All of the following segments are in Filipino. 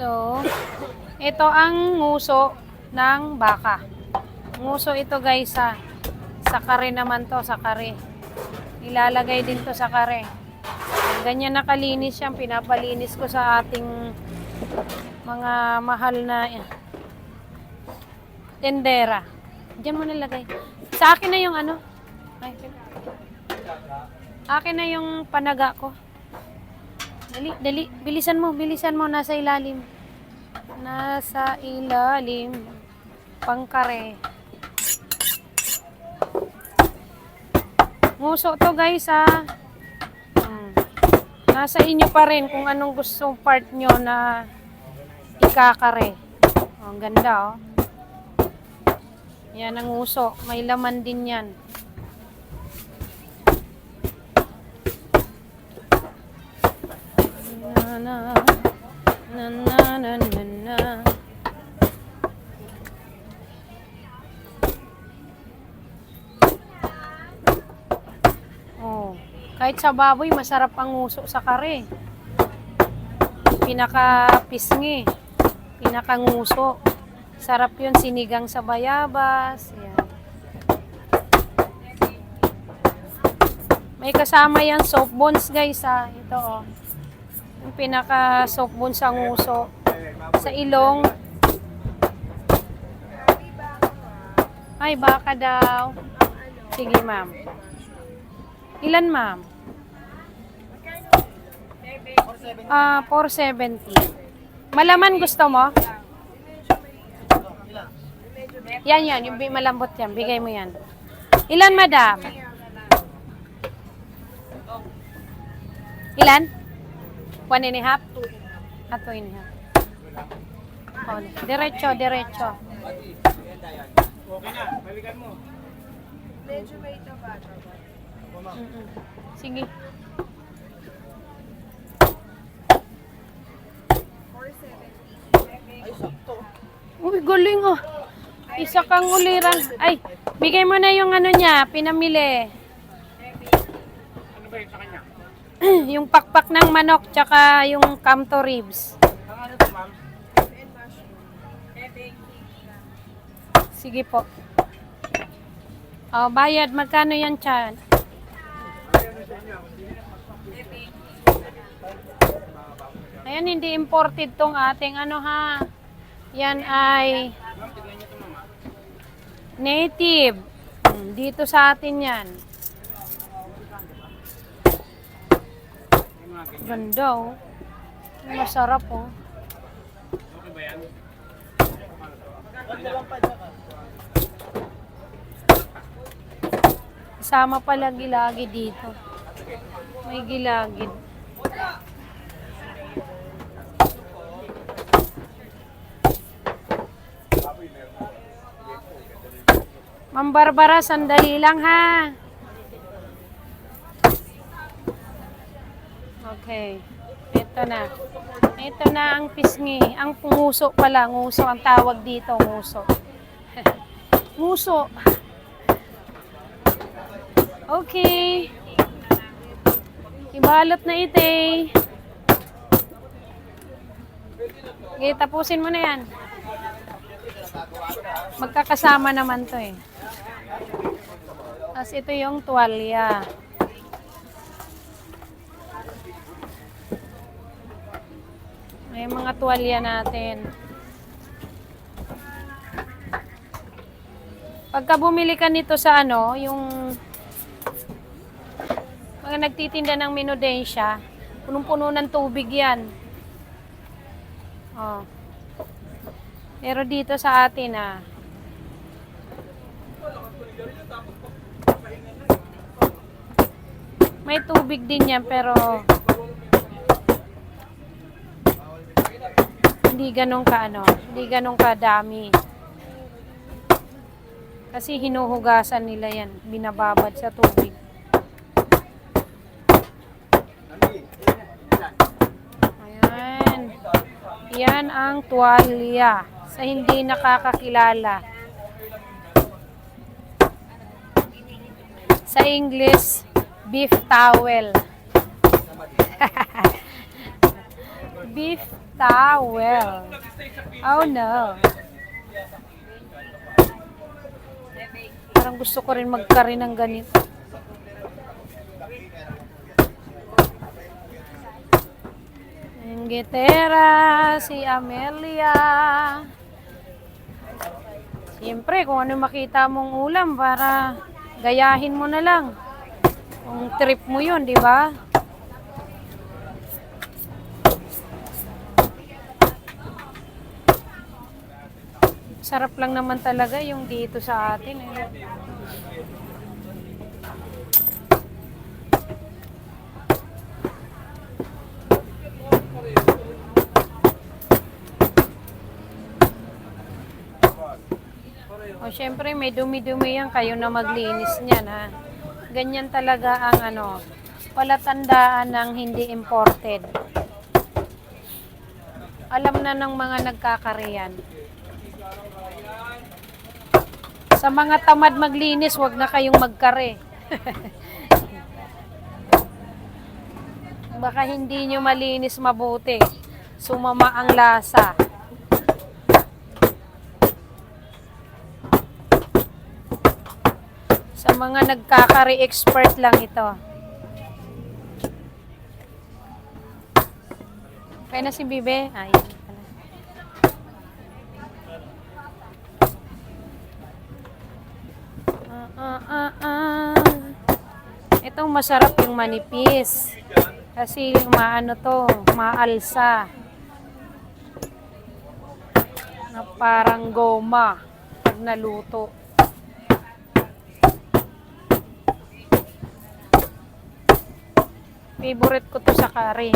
So, ito ang nguso ng baka. Nguso ito guys sa sa kare naman to, sa kare. Ilalagay din to sa kare. Ganyan nakalinis yan, pinapalinis ko sa ating mga mahal na eh, tendera. Diyan mo nilagay. Sa akin na yung ano. Ay, akin na yung panaga ko. Dali, dali. Bilisan mo, bilisan mo. Nasa ilalim. Nasa ilalim. Pangkare. Nguso to guys ah. Hmm. Nasa inyo pa rin kung anong gustong part nyo na ikakare. Oh, ang ganda oh. Yan ang uso. May laman din yan. Na na na na na na. Oh, kahit sa baboy masarap ang uso sa kare. Pinaka pisngi, pinaka nguso. Sarap 'yun sinigang sa bayabas. Yan. May kasama yan soap bones guys ha. Ito oh. Yung pinaka soap bones sa nguso. Sa ilong. Ay, baka daw. Sige, ma'am. Ilan, ma'am? Ah, 470. Malaman gusto mo? Yan, yan. Yung malambot yan. Bigay mo yan. Ilan, madam? Ilan? One and a half? Ah, two and a half. Oh, diretso, diretso. Medyo may taba. Sige. 470. Uy, galing oh. Isa kang uliran. Ay, bigay mo na yung ano niya, pinamili. Ano ba yun sa kanya? yung pakpak ng manok, tsaka yung camto ribs. Sige po. Oh, bayad. Magkano yan, Chan? Ayan, hindi imported tong ating ano ha. Yan ay native. Hmm, Dito sa atin yan. Ganda oh. Masarap oh. Okay ba yan? Kasama pala gilagi dito. May gilagid. Ma'am Barbara, sandali lang ha. Okay. Ito na. Ito na ang pisngi. Ang nguso pala. Nguso ang tawag dito. Nguso. nguso. Okay. Ibalot na ite. Okay, tapusin mo na yan. Magkakasama naman to eh. Tapos ito yung tuwalya. May mga tuwalya natin. Pagka bumili ka nito sa ano, yung mga nagtitinda ng minudensya, punong-puno ng tubig yan. Oh. Pero dito sa atin ah. May tubig din yan pero hindi ganun ka ano, hindi ganun kadami. Kasi hinuhugasan nila yan, binababad sa tubig. Ayan. Yan ang tuwalya sa hindi nakakakilala. Sa English, beef towel. beef towel. Oh no. Parang gusto ko rin magkari ng ganito. Gitera, si Amelia. Siyempre, kung ano makita mong ulam para gayahin mo na lang. Kung trip mo yun, di ba? Sarap lang naman talaga yung dito sa atin. Eh. O syempre may dumi-dumi yan kayo na maglinis niyan ha. Ganyan talaga ang ano, palatandaan ng hindi imported. Alam na ng mga nagkakariyan. Sa mga tamad maglinis, wag na kayong magkare. Baka hindi nyo malinis mabuti. Sumama ang lasa. Sa mga nagkakari expert lang ito. Kaya na si Bibe? Ayun masarap yung manipis. Kasi maano to, maalsa. Na parang goma pag naluto. Favorite ko to sa curry.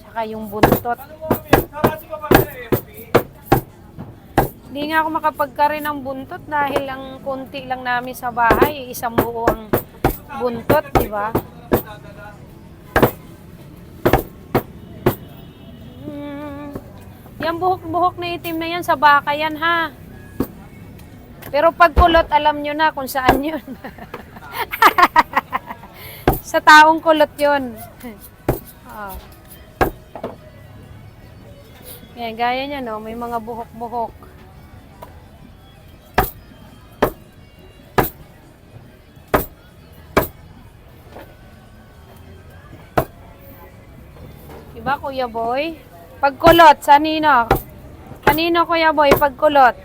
Tsaka yung buntot. Hindi nga ako makapagkari ng buntot dahil ang konti lang namin sa bahay, isang buo ang buntot, di ba? Hmm. Yan buhok-buhok na itim na yan, sa baka yan ha. Pero pag kulot, alam nyo na kung saan yun. sa taong kulot yun. oh. Yan, gaya niya no, may mga buhok-buhok. Diba, Kuya Boy? Pagkulot, sa nino? Kanino, Kuya Boy, pagkulot?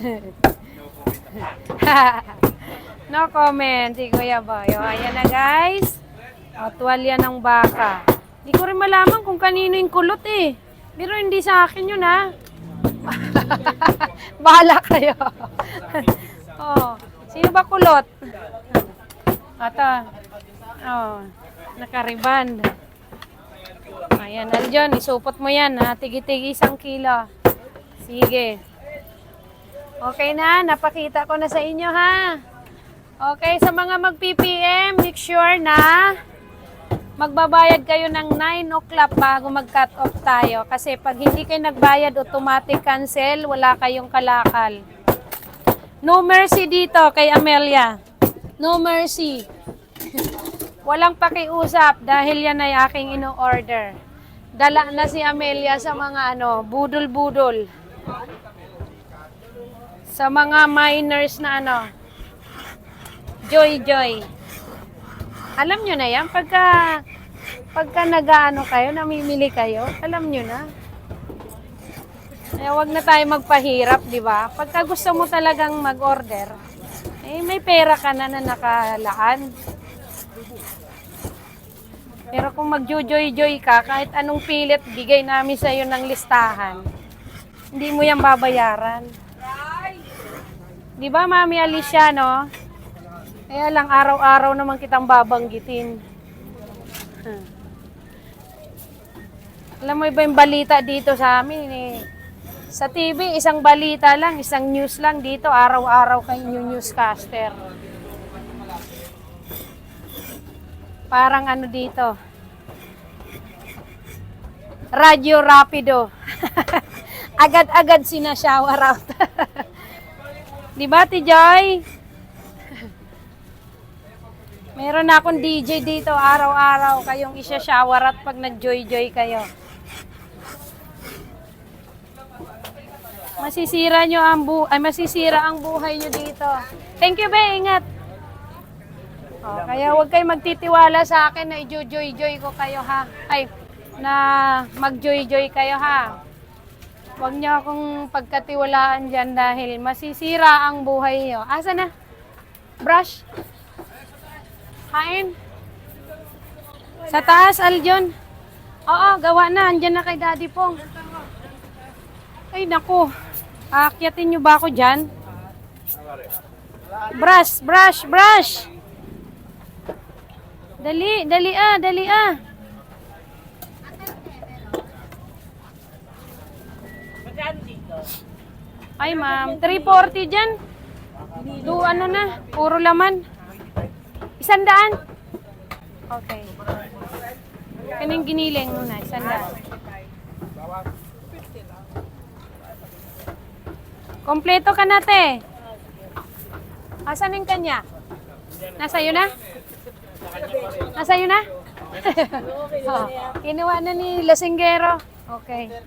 no comment, si Kuya Boy. O, ayan na, guys. O, tuwalya ng baka. Hindi ko rin malaman kung kanino yung kulot eh. Pero hindi sa akin yun, ha? Bahala kayo. oh, sino ba kulot? Ata. Oh, nakariband. Ayan, Aljon, isupot mo yan, ha? Tigi-tigi isang kilo. Sige. Okay na, napakita ko na sa inyo, ha? Okay, sa mga mag-PPM, make sure na magbabayad kayo ng 9 o'clock bago mag-cut off tayo. Kasi pag hindi kayo nagbayad, automatic cancel, wala kayong kalakal. No mercy dito kay Amelia. No mercy. Walang pakiusap dahil yan ay aking ino-order. Dala na si Amelia sa mga ano, budol-budol. Sa mga minors na ano, joy-joy. Alam nyo na yan, pagka, pagka nag-ano kayo, namimili kayo, alam nyo na. Eh, wag na tayo magpahirap, di ba? Pagka gusto mo talagang mag-order, eh, may pera ka na na nakalaan. Pero kung mag-joy-joy ka, kahit anong pilit, bigay namin sa iyo ng listahan, hindi mo yan babayaran. Di ba, Mami Alicia, no? Kaya lang, araw-araw naman kitang babanggitin. Hmm. Alam mo iba yung balita dito sa amin eh. Sa TV, isang balita lang, isang news lang dito, araw-araw kay new newscaster. Parang ano dito. Radio Rapido. Agad-agad sinashower out. Di ba, Ti Joy? Meron na akong DJ dito araw-araw kayong isya-shower at pag nag-joy-joy kayo. Masisira nyo ang bu ay masisira ang buhay nyo dito. Thank you, be. Ingat. Oh, kaya huwag kayo magtitiwala sa akin na i-joy-joy ko kayo ha. Ay, na mag-joy-joy kayo ha. Huwag niyo akong pagkatiwalaan dyan dahil masisira ang buhay niyo. Asa na? Brush? Kain? Sa taas, Aljon? Oo, gawa na. Andyan na kay Daddy Pong. Ay, naku. Aakyatin niyo ba ako dyan? Brush, brush, brush! Dali, dali ah, dali ah. Ay, ma'am. 340 dyan. Do, ano na, puro laman. Isandaan. Okay. Kaning giniling muna, isandaan. Kompleto ka na, te. Asan yung kanya? Nasa iyo na? Nasa iyo na? oh, kinuha na ni Lasinggero. Okay.